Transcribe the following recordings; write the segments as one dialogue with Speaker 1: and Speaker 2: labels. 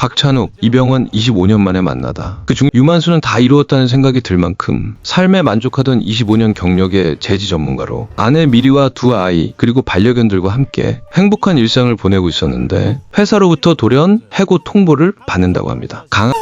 Speaker 1: 박찬욱, 이병헌 25년 만에 만나다. 그 중 유만수는 다 이루었다는 생각이 들 만큼 삶에 만족하던 25년 경력의 재지 전문가로 아내 미리와 두 아이 그리고 반려견들과 함께 행복한 일상을 보내고 있었는데 회사로부터 돌연 해고 통보를 받는다고 합니다. 강한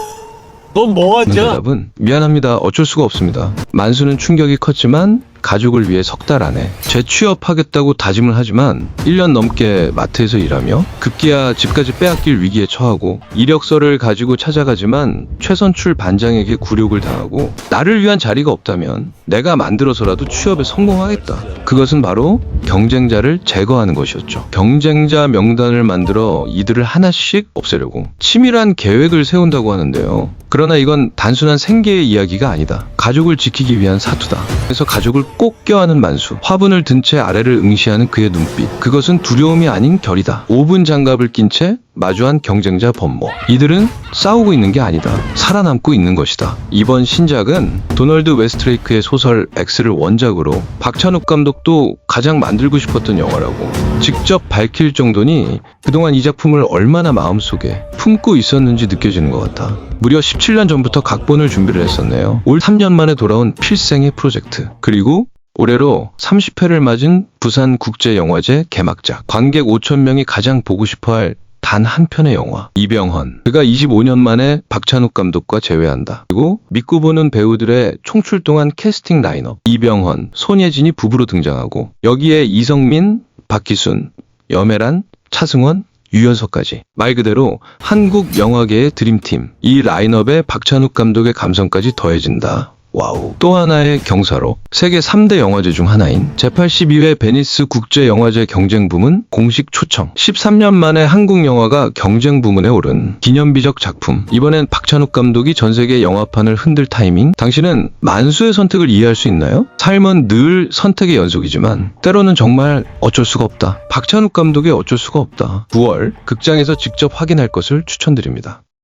Speaker 2: 넌 뭐하냐?
Speaker 1: 대답은 미안합니다. 어쩔 수가 없습니다. 만수는 충격이 컸지만 가족을 위해 석 달 안에 재취업하겠다고 다짐을 하지만 1년 넘게 마트에서 일하며 급기야 집까지 빼앗길 위기에 처하고 이력서를 가지고 찾아가지만 최선출 반장에게 굴욕을 당하고 나를 위한 자리가 없다면 내가 만들어서라도 취업에 성공하겠다. 그것은 바로 경쟁자를 제거하는 것이었죠. 경쟁자 명단을 만들어 이들을 하나씩 없애려고 치밀한 계획을 세운다고 하는데요. 그러나 이건 단순한 생계의 이야기가 아니다. 가족을 지키기 위한 사투다. 그래서 가족을 꼭 껴안은 만수. 화분을 든 채 아래를 응시하는 그의 눈빛. 그것은 두려움이 아닌 결이다. 5분 장갑을 낀 채 마주한 경쟁자 범모. 이들은 싸우고 있는 게 아니다. 살아남고 있는 것이다. 이번 신작은 도널드 웨스트레이크의 소설 X를 원작으로 박찬욱 감독도 가장 만들고 싶었던 영화라고 직접 밝힐 정도니 그동안 이 작품을 얼마나 마음속에 품고 있었는지 느껴지는 것 같아. 무려 17년 전부터 각본을 준비를 했었네요. 올 3년 만에 돌아온 필생의 프로젝트. 그리고 올해로 30회를 맞은 부산국제영화제 개막작. 관객 5천 명이 가장 보고 싶어 할 단 한 편의 영화. 이병헌. 그가 25년 만에 박찬욱 감독과 재회한다. 그리고 믿고 보는 배우들의 총출동한 캐스팅 라인업. 이병헌, 손예진이 부부로 등장하고 여기에 이성민, 박기순, 염혜란, 차승원, 유연석까지 말 그대로 한국 영화계의 드림팀 이 라인업에 박찬욱 감독의 감성까지 더해진다. 와우. 또 하나의 경사로 세계 3대 영화제 중 하나인 제82회 베니스 국제 영화제 경쟁 부문 공식 초청. 13년 만에 한국 영화가 경쟁 부문에 오른 기념비적 작품. 이번엔 박찬욱 감독이 전 세계 영화판을 흔들 타이밍. 당신은 만수의 선택을 이해할 수 있나요? 삶은 늘 선택의 연속이지만 때로는 정말 어쩔 수가 없다. 박찬욱 감독의 어쩔 수가 없다. 9월 극장에서 직접 확인할 것을 추천드립니다